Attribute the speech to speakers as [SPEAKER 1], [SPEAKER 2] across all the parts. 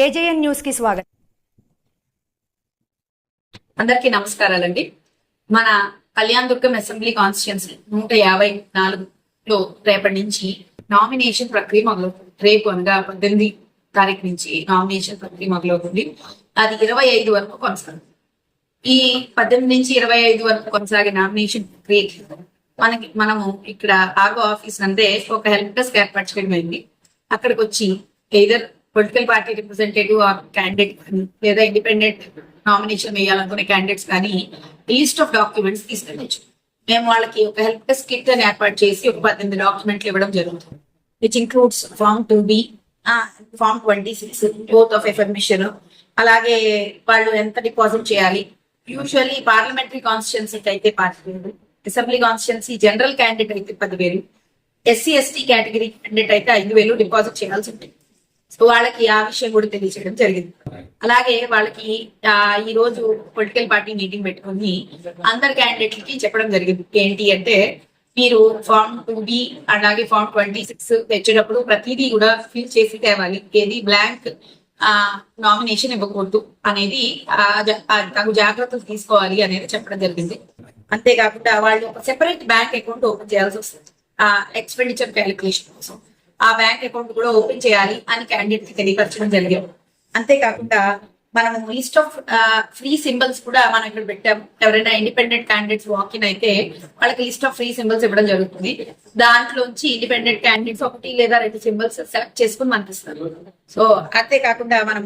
[SPEAKER 1] AJN న్యూస్కి స్వాగతం.
[SPEAKER 2] అందరికీ నమస్కారాలండి. మన కళ్యాణ్ దుర్గం అసెంబ్లీ కాన్స్టిట్యున్సీ నూట యాభై నాలుగులో రేపటి నుంచి నామినేషన్ ప్రక్రియ మొదలవుతుంది. రేపు అనగా పద్దెనిమిది తారీఖు నుంచి నామినేషన్ ప్రక్రియ మొదలవుతుంది. అది ఇరవై ఐదు వరకు కొనసాగుతుంది. ఈ పద్దెనిమిది నుంచి ఇరవై ఐదు వరకు కొనసాగే నామినేషన్ ప్రక్రియకి మనకి మనము ఇక్కడ ఆగో ఆఫీస్ అంటే ఒక హెల్ప్ డెస్క్ ఏర్పాటు అయింది అక్కడికి వచ్చి either political party representative or candidate లేదా ఇండిపెండెంట్ నామినేషన్ వేయాలనుకునే క్యాండిడేట్స్ కానీ లిస్ట్ ఆఫ్ డాక్యుమెంట్స్ తీసుకెళ్ళచ్చు. మేము వాళ్ళకి ఒక హెల్ప్ డెస్క్ కిట్ అని ఏర్పాటు చేసి ఒక పద్దెనిమిది డాక్యుమెంట్లు ఇవ్వడం జరుగుతుంది. Which includes form two B form twenty six oath of affirmation అలాగే వాళ్ళు ఎంత డిపాజిట్ చేయాలి? యూజువల్లీ పార్లమెంటరీ కాన్స్టిట్యున్సీకి అయితే పదివేలు అసెంబ్లీ కాన్స్టిట్యున్సీ జనరల్ క్యాండిడేట్ అయితే పదివేలు ఎస్సీ ఎస్టీ కేటగిరీ క్యాండిడేట్ అయితే ఐదు వేలు డిపాజిట్ చేయాల్సి ఉంటుంది. సో వాళ్ళకి ఆ విషయం కూడా తెలియజేయడం జరిగింది. అలాగే వాళ్ళకి ఆ, ఈ రోజు పొలిటికల్ పార్టీ మీటింగ్ పెట్టుకుని అందరు క్యాండిడేట్లకి చెప్పడం జరిగింది. ఏంటి అంటే మీరు ఫార్మ్ టూ బి అలాగే ఫార్మ్ ట్వంటీ సిక్స్ తెచ్చేటప్పుడు ప్రతిదీ కూడా ఫిల్ చేసి తేవాలి. ఏది బ్లాంక్ నామినేషన్ ఇవ్వకూడదు అనేది తగు జాగ్రత్తలు తీసుకోవాలి అనేది చెప్పడం జరిగింది. అంతేకాకుండా వాళ్ళు ఒక సెపరేట్ బ్యాంక్ అకౌంట్ ఓపెన్ చేయాల్సి వస్తుంది. ఆ ఎక్స్పెండిచర్ క్యాలిక్యులేషన్ కోసం. ఆ బ్యాంక్ అకౌంట్ కూడా ఓపెన్ చేయాలి అని క్యాండిడేట్కి తెలియపరచడం జరిగింది. అంతేకాకుండా మనం లిస్ట్ ఆఫ్ ఫ్రీ సింబల్స్ కూడా మనం ఇక్కడ పెట్టాం. ఎవరైనా ఇండిపెండెంట్ క్యాండిడేట్స్ వాకిన్ అయితే వాళ్ళకి లిస్ట్ ఆఫ్ ఫ్రీ సింబల్స్ ఇవ్వడం జరుగుతుంది. దాంట్లోంచి ఇండిపెండెంట్ క్యాండిడేట్స్ ఒకటి లేదా రెండు సింబల్స్ సెలెక్ట్ చేసుకుని మనకి ఇస్తారు సో అంతేకాకుండా మనం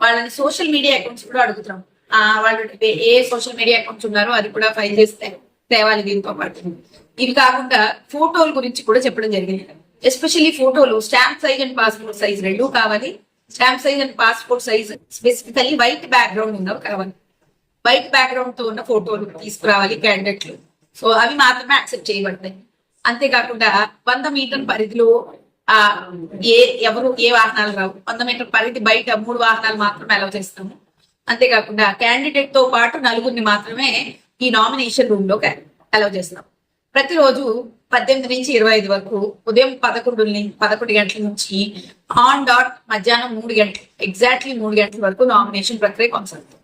[SPEAKER 2] వాళ్ళని సోషల్ మీడియా అకౌంట్స్ కూడా అడుగుతాం. ఆ, వాళ్ళు ఏ సోషల్ మీడియా అకౌంట్స్ ఉన్నారో అది కూడా ఫైల్ చేస్తే తేవాలి దీంతో పాటు. ఇవి కాకుండా ఫోటోల గురించి కూడా చెప్పడం జరిగింది. ఎస్పెషల్లీ ఫోటోలు stamp size and passport size రెండు కావాలి. Stamp size and passport size specifically white background ఉన్నవి కావాలి. వైట్ బ్యాక్గ్రౌండ్తో ఉన్న ఫోటోలు తీసుకురావాలి క్యాండిడేట్లు సో అవి మాత్రమే యాక్సెప్ట్ చేయబడతాయి. అంతేకాకుండా వంద మీటర్ పరిధిలో ఆ ఏ ఎవరు ఏ వాహనాలు రావు. వంద మీటర్ పరిధి బయట మూడు వాహనాలు మాత్రమే అలౌ చేస్తాము. అంతేకాకుండా క్యాండిడేట్తో పాటు నలుగురిని మాత్రమే ఈ నామినేషన్ రూమ్లో అలౌ చేస్తాం ప్రతిరోజు పద్దెనిమిది నుంచి ఇరవై ఐదు వరకు ఉదయం పదకొండు పదకొండు గంటల నుంచి ఆన్ డాట్ మధ్యాహ్నం మూడు గంటలు ఎగ్జాక్ట్లీ మూడు గంటల వరకు నామినేషన్ ప్రక్రియ కొనసాగుతుంది.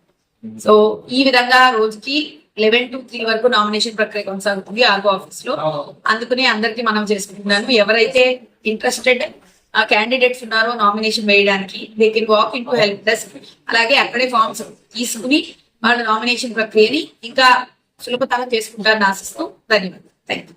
[SPEAKER 2] సో ఈ విధంగా రోజుకి లెవెన్ టు త్రీ వరకు నామినేషన్ ప్రక్రియ కొనసాగుతుంది ఆర్గో ఆఫీస్లో. అందుకనే అందరికి మనం చేసుకుంటున్నాను. ఎవరైతే ఇంట్రెస్టెడ్ క్యాండిడేట్స్ ఉన్నారో నామినేషన్ వేయడానికి they can walk in to help desk అలాగే అక్కడే ఫామ్స్ తీసుకుని వాళ్ళ నామినేషన్ ప్రక్రియని ఇంకా సులభతరం చేసుకుంటారని ఆశిస్తూ ధన్యవాదాలు. Thank you